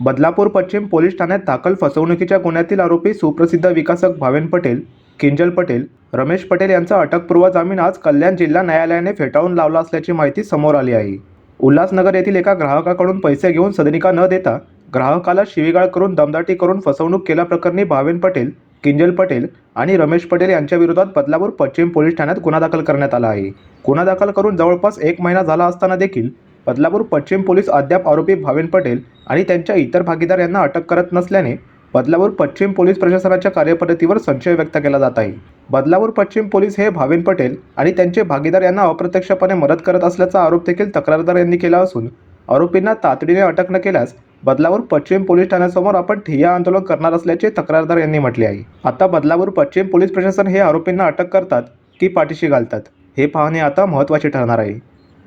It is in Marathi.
बदलापूर पश्चिम पोलीस ठाण्यात दाखल फसवणुकीच्या गुन्ह्यातील आरोपी सुप्रसिद्ध विकासक भावेन पटेल किंजल पटेल रमेश पटेल यांचा अटकपूर्व जामीन आज कल्याण जिल्हा न्यायालयाने फेटाळून लावला असल्याची माहिती समोर आली आहे. उल्हासनगर येथील एका ग्राहकाकडून पैसे घेऊन सदनिका न देता ग्राहकाला शिवीगाळ करून दमदाटी करून फसवणूक केल्याप्रकरणी भावेन पटेल किंजल पटेल आणि रमेश पटेल यांच्या विरोधात बदलापूर पश्चिम पोलीस ठाण्यात गुन्हा दाखल करण्यात आला आहे. गुन्हा दाखल करून जवळपास एक महिना झाला असताना देखील बदलापूर पश्चिम पोलीस अद्याप आरोपी भावेन पटेल आणि त्यांच्या इतर भागीदार यांना अटक करत नसल्याने बदलापूर पश्चिम पोलीस प्रशासनाच्या कार्यपद्धतीवर संशय व्यक्त केला जात आहे. बदलापूर पश्चिम पोलीस हे भावेन पटेल आणि त्यांचे भागीदार यांना अप्रत्यक्षपणे मदत करत असल्याचा आरोप देखील तक्रारदार यांनी केला असून आरोपींना तातडीने अटक न केल्यास बदलापूर पश्चिम पोलीस ठाण्यासमोर आपण ठिय्या आंदोलन करणार असल्याचे तक्रारदार यांनी म्हटले आहे. आता बदलापूर पश्चिम पोलीस प्रशासन हे आरोपींना अटक करतात की पाठीशी घालतात हे पाहणे आता महत्त्वाचे ठरणार आहे.